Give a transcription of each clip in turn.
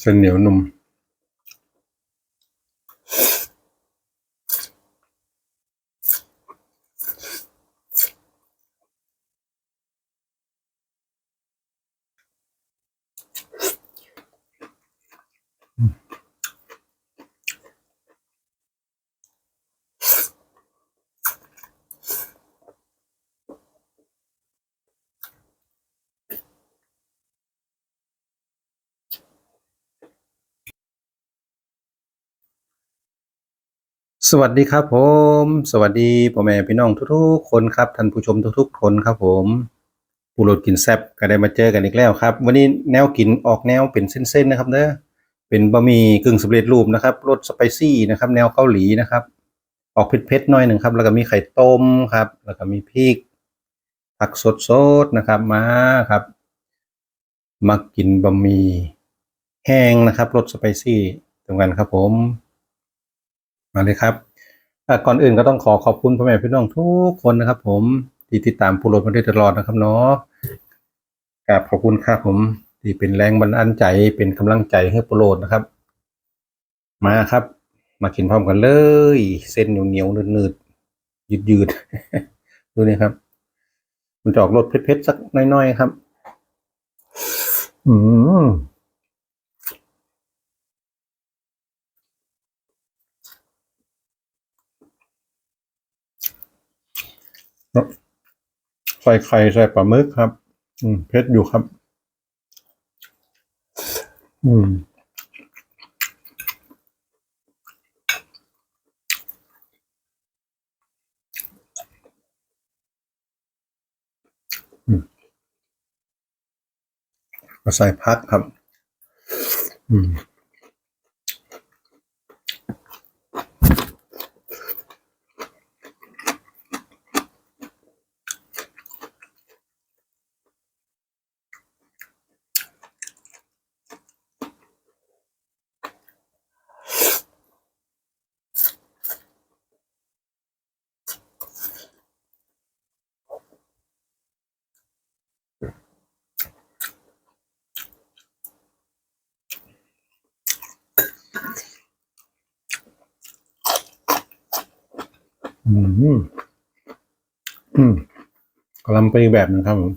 เส้นเหนียวนุ่ม สวัสดีครับผม สวัสดีพ่อแม่พี่น้องทุกๆ คนครับท่านผู้ชมทุกๆ คนครับผมผู้โหลดกินแซ่บก็ได้มาเจอกันอีกแล้วครับ วันนี้แนวกินออกแนวเป็นเส้นๆนะครับเด้อเป็นบะหมี่กึ่งสำเร็จรูปนะครับรสสไปซี่นะครับ แนวเกาหลีนะครับ ออกเผ็ดๆหน่อยหนึ่งครับ แล้วก็มีไข่ต้มครับ แล้วก็มีพริกผักสดๆนะครับมาครับมากินบะหมี่แห้งนะครับรสสไปซี่ตรงกันครับผม มาเลยครับก่อนอื่นก็ต้องขอขอบคุณพ่อแม่พี่น้องทุกคนนะครับ ผมที่ติดตามผู้โหลดมาได้ตลอดนะครับเนาะกราบขอบคุณครับผมที่เป็นแรงบันดาลใจเป็นกำลังใจให้ผู้โหลดนะครับ มาครับ มากินพร้อมกันเลย เส้นเหนียวๆหนืดๆยืดยืดดูนี่ครับ มันจะออกรสเผ็ดๆสักน้อยๆครับ อืม ใส่ไข่ใส่ปลาหมึกครับ อืมเผ็ดอยู่ครับ อืมอืมก็ใส่พักครับ อืม อืมอืมกำลังไปอีกแบบนึงครับผม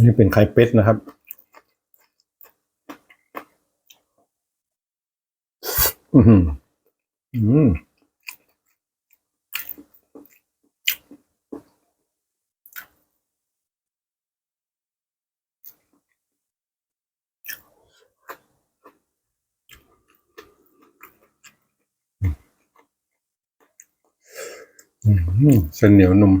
นนี้เป็นไข่เป็ดนะครับ อืมอืมอืมเส้นเหนียวนุ่ม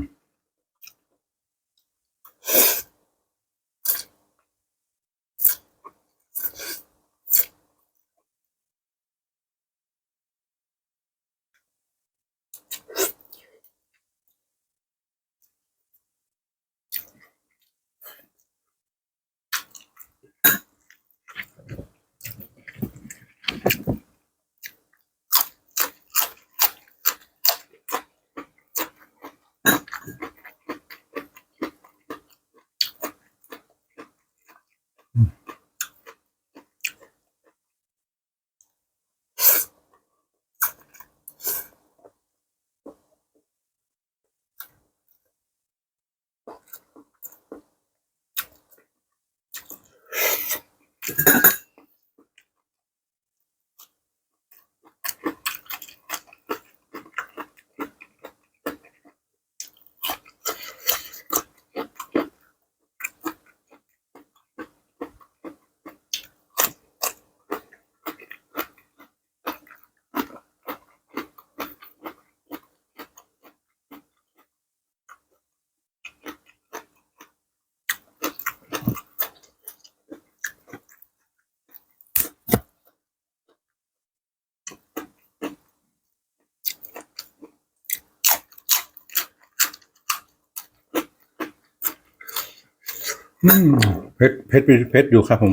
เผ็ดเผ็ดเพชรอยู่ครับผม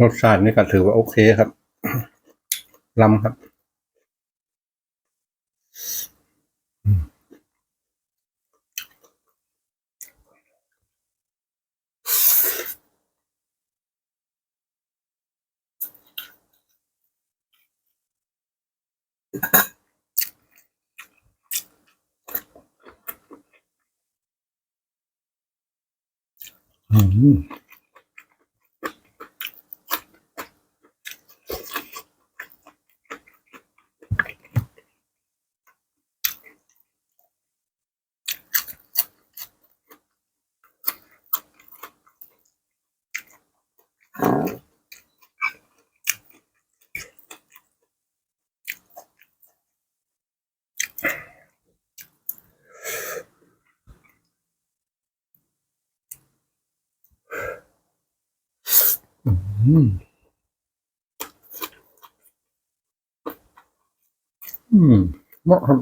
รสชาตินี่ก็ถือว่าโอเคครับลำครับ อื อืม อืมเหมาะครับ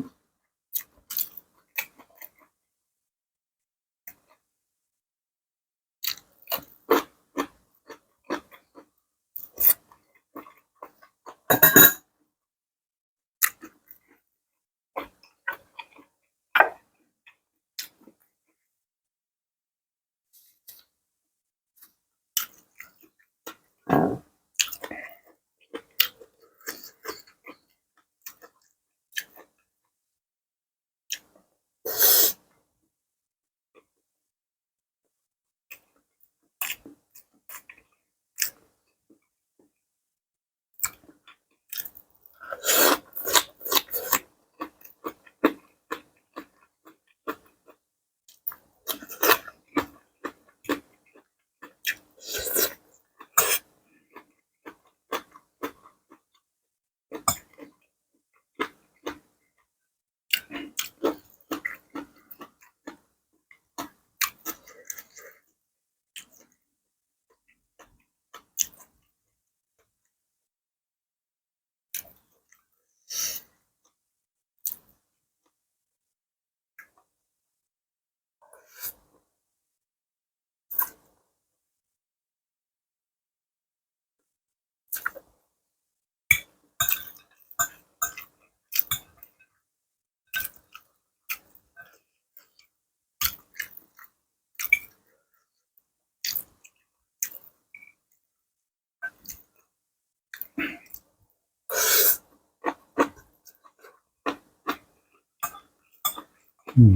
อื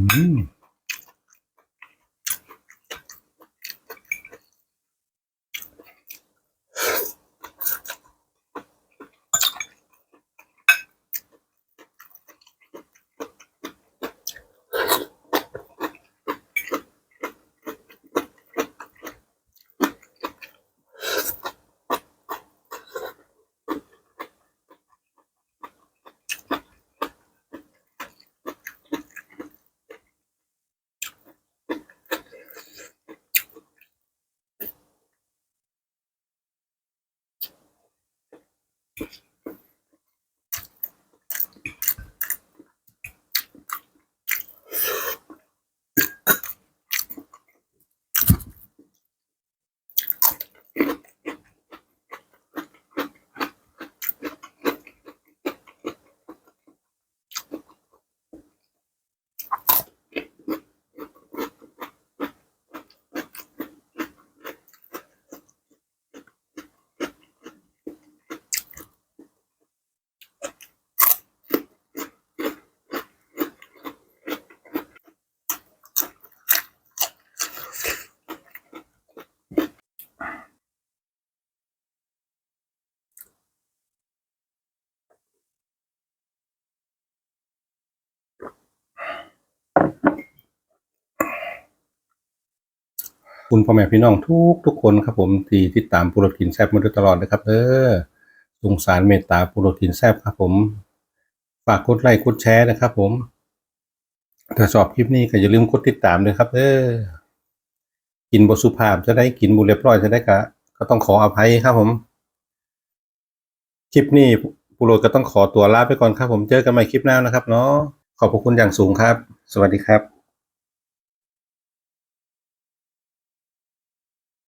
คุณพ่อแม่พี่น้องทุกทุกคนครับผมที่ติดตามปูรกินแซบมาโดยตลอดนะครับเด้อสงสารเมตตาปูรกินแซบครับผม ฝากกดไลค์กดแชร์นะครับ ผม ถ้าชอบคลิปนี้ก็อย่าลืมกดติดตามด้วยครับเด้อกินบสุภาพจะได้กินบุเรียบร้อยจะได้ก็ก็ต้องขออภัยครับผม คลิปนี้ปูโรก็ต้องขอตัวลาไปก่อนครับผมเจอกันใหม่คลิปหน้านะครับเนาะขอบพระคุณอย่างสูงครับ สวัสดีครับ